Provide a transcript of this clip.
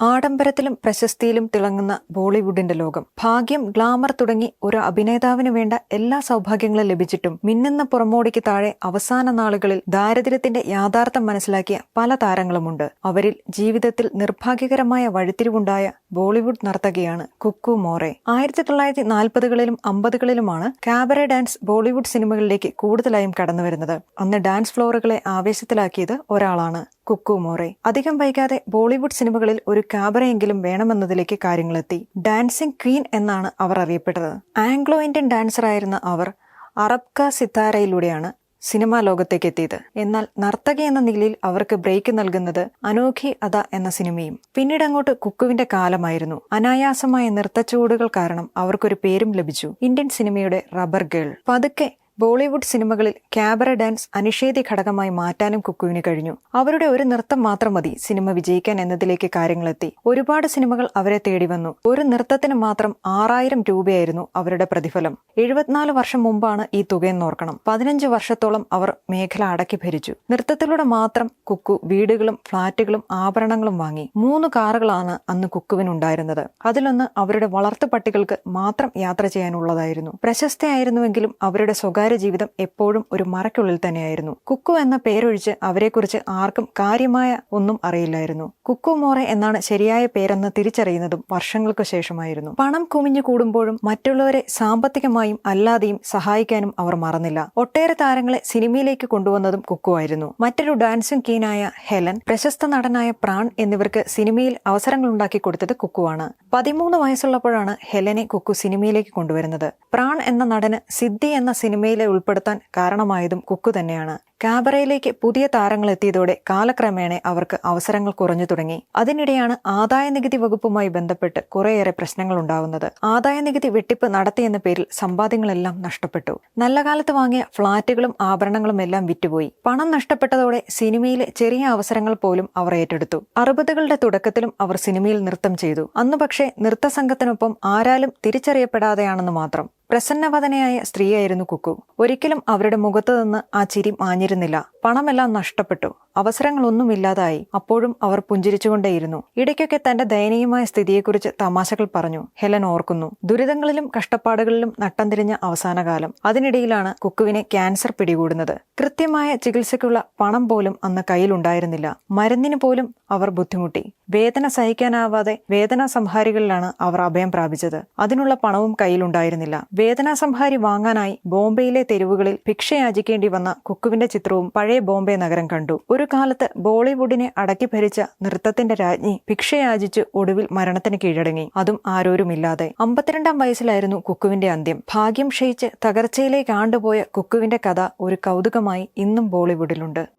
ആഡംബരത്തിലും പ്രശസ്തിയിലും തിളങ്ങുന്ന ബോളിവുഡിന്റെ ലോകം. ഭാഗ്യം ഗ്ലാമർ തുടങ്ങി ഒരു അഭിനേതാവിന് വേണ്ട എല്ലാ സൗഭാഗ്യങ്ങളും ലഭിച്ചിട്ടും മിന്നുന്ന പുറമോടിക്ക് താഴെ അവസാന നാളുകളിൽ ദാരിദ്ര്യത്തിന്റെ യാഥാർത്ഥ്യം മനസ്സിലാക്കിയ പല താരങ്ങളുമുണ്ട്. അവരിൽ ജീവിതത്തിൽ നിർഭാഗ്യകരമായ വഴിത്തിരിവുണ്ടായ ബോളിവുഡ് നർത്തകിയാണ് കുക്കു മോറെ. ആയിരത്തി തൊള്ളായിരത്തി നാൽപ്പതുകളിലും അമ്പതുകളിലുമാണ് കാബറെ ഡാൻസ് ബോളിവുഡ് സിനിമകളിലേക്ക് കൂടുതലായും കടന്നുവരുന്നത്. അന്ന് ഡാൻസ് ഫ്ലോറുകളെ ആവേശത്തിലാക്കിയത് ഒരാളാണ്. കുക്കു മോറെ അധികം വൈകാതെ ബോളിവുഡ് സിനിമകളിൽ ഒരു ക്യാബറയെങ്കിലും വേണമെന്നതിലേക്ക് കാര്യങ്ങളെത്തി. ഡാൻസിംഗ് ക്വീൻ എന്നാണ് അവർ അറിയപ്പെട്ടത്. ആംഗ്ലോ ഇന്ത്യൻ ഡാൻസറായിരുന്ന അവർ അറബ്ക സിത്താരയിലൂടെയാണ് സിനിമാ ലോകത്തേക്ക് എത്തിയത്. എന്നാൽ നർത്തകി എന്ന നിലയിൽ അവർക്ക് ബ്രേക്ക് നൽകുന്നത് അനോഖി അത എന്ന സിനിമയും. പിന്നീട് അങ്ങോട്ട് കുക്കുവിന്റെ കാലമായിരുന്നു. അനായാസമായ നൃത്തച്ചുവടുകൾ കാരണം അവർക്കൊരു പേരും ലഭിച്ചു. ഇന്ത്യൻ സിനിമയുടെ റബ്ബർ ഗേൾ. പതുക്കെ ബോളിവുഡ് സിനിമകളിൽ ക്യാബറ ഡാൻസ് അനിഷേധ്യ ഘടകമായി മാറ്റാനും കുക്കുവിന് കഴിഞ്ഞു. അവരുടെ ഒരു നൃത്തം മാത്രം മതി സിനിമ വിജയിക്കാൻ എന്നതിലേക്ക് കാര്യങ്ങളെത്തി. ഒരുപാട് സിനിമകൾ അവരെ തേടി വന്നു. ഒരു നൃത്തത്തിന് മാത്രം ആറായിരം രൂപയായിരുന്നു അവരുടെ പ്രതിഫലം. എഴുപത്തിനാല് വർഷം മുമ്പാണ് ഈ തുകയെന്ന് ഓർക്കണം പതിനഞ്ച് വർഷത്തോളം അവർ മേഖല അടക്കി ഭരിച്ചു. നൃത്തത്തിലൂടെ മാത്രം കുക്കു വീടുകളും ഫ്ളാറ്റുകളും ആഭരണങ്ങളും വാങ്ങി. മൂന്ന് കാറുകളാണ് അന്ന് കുക്കുവിനുണ്ടായിരുന്നത്. അതിലൊന്ന് അവരുടെ വളർത്തു പട്ടികൾക്ക് മാത്രം യാത്ര ചെയ്യാനുള്ളതായിരുന്നു. പ്രശസ്തയായിരുന്നുവെങ്കിലും അവരുടെ സ്വകാര്യ ജീവിതം എപ്പോഴും ഒരു മറയ്ക്കുള്ളിൽ തന്നെയായിരുന്നു. കുക്കു എന്ന പേരൊഴിച്ച് അവരെക്കുറിച്ച് ആർക്കും കാര്യമായ ഒന്നും അറിയില്ലായിരുന്നു. കുക്കു മോറെ എന്നാണ് ശരിയായ പേരെന്ന് തിരിച്ചറിയുന്നതും വർഷങ്ങൾക്ക് ശേഷമായിരുന്നു. പണം കുമിഞ്ഞു കൂടുമ്പോഴും മറ്റുള്ളവരെ സാമ്പത്തികമായും അല്ലാതെയും സഹായിക്കാനും അവർ മറന്നില്ല. ഒട്ടേറെ താരങ്ങളെ സിനിമയിലേക്ക് കൊണ്ടുവന്നതും കുക്കു ആയിരുന്നു. മറ്റൊരു ഡാൻസിംഗ് കീനായ ഹെലൻ പ്രശസ്ത നടനായ പ്രാൺ എന്നിവർക്ക് സിനിമയിൽ അവസരങ്ങൾ ഉണ്ടാക്കി കൊടുത്തത് കുക്കുവാണ്. പതിമൂന്ന് വയസ്സുള്ളപ്പോഴാണ് ഹെലനെ കുക്കു സിനിമയിലേക്ക് കൊണ്ടുവരുന്നത്. പ്രാൺ എന്ന നടന് സിദ്ധി എന്ന സിനിമയിലെ ഉൾപ്പെടുത്താൻ കാരണമായതും കുക്കു തന്നെയാണ്. ക്യാബറയിലേക്ക് പുതിയ താരങ്ങൾ എത്തിയതോടെ കാലക്രമേണ അവർക്ക് അവസരങ്ങൾ കുറഞ്ഞു തുടങ്ങി. അതിനിടെയാണ് ആദായ നികുതി വകുപ്പുമായി ബന്ധപ്പെട്ട് കുറേയേറെ പ്രശ്നങ്ങൾ ഉണ്ടാകുന്നത് ആദായ നികുതി വെട്ടിപ്പ് നടത്തിയെന്ന പേരിൽ സമ്പാദ്യങ്ങളെല്ലാം നഷ്ടപ്പെട്ടു. നല്ല കാലത്ത് വാങ്ങിയ ഫ്ളാറ്റുകളും ആഭരണങ്ങളും എല്ലാം വിറ്റുപോയി. പണം നഷ്ടപ്പെട്ടതോടെ സിനിമയിലെ ചെറിയ അവസരങ്ങൾ പോലും അവർ ഏറ്റെടുത്തു. അറുപതുകളുടെ തുടക്കത്തിലും അവർ സിനിമയിൽ നൃത്തം ചെയ്തു. അന്ന് പക്ഷേ നൃത്ത സംഘത്തിനൊപ്പം ആരാലും തിരിച്ചറിയപ്പെടാതെയാണെന്ന് മാത്രം. പ്രസന്നവദനയായ സ്ത്രീയായിരുന്നു കുക്കു. ഒരിക്കലും അവരുടെ മുഖത്തു നിന്ന് ആ ചിരി മാഞ്ഞിരുന്നില്ല. പണമെല്ലാം നഷ്ടപ്പെട്ടു. അവസരങ്ങളൊന്നുമില്ലാതായി. അപ്പോഴും അവർ പുഞ്ചിരിച്ചുകൊണ്ടേയിരുന്നു. ഇടയ്ക്കൊക്കെ തന്റെ ദയനീയമായ സ്ഥിതിയെക്കുറിച്ച് തമാശകൾ പറഞ്ഞു. ഹെലൻ ഓർക്കുന്നു. ദുരിതങ്ങളിലും കഷ്ടപ്പാടുകളിലും നട്ടം തിരിഞ്ഞ അവസാനകാലം. അതിനിടയിലാണ് കുക്കുവിനെ ക്യാൻസർ പിടികൂടുന്നത്. കൃത്യമായ ചികിത്സയ്ക്കുള്ള പണം പോലും അന്ന് കയ്യിലുണ്ടായിരുന്നില്ല. മരുന്നിന് പോലും അവർ ബുദ്ധിമുട്ടി. വേദന സഹിക്കാനാവാതെ വേദനാ സംഹാരികളിലാണ് അവർ അഭയം പ്രാപിച്ചത്. അതിനുള്ള പണവും കയ്യിലുണ്ടായിരുന്നില്ല. വേദനാ സംഹാരി വാങ്ങാനായി ബോംബെയിലെ തെരുവുകളിൽ ഭിക്ഷയാചിക്കേണ്ടി വന്ന കുക്കുവിന്റെ ചിത്രവും പഴയ ബോംബെ നഗരം കണ്ടു. ഒരു കാലത്ത് ബോളിവുഡിനെ അടക്കി ഭരിച്ച നൃത്തത്തിന്റെ രാജ്ഞി ഭിക്ഷയാചിച്ച് ഒടുവിൽ മരണത്തിന് കീഴടങ്ങി. അതും ആരോരുമില്ലാതെ. അമ്പത്തിരണ്ടാം വയസ്സിലായിരുന്നു കുക്കുവിന്റെ അന്ത്യം. ഭാഗ്യം ക്ഷയിച്ച് തകർച്ചയിലേക്ക് ആണ്ടുപോയ കുക്കുവിന്റെ കഥ ഒരു കൗതുകമായി ഇന്നും ബോളിവുഡിലുണ്ട്.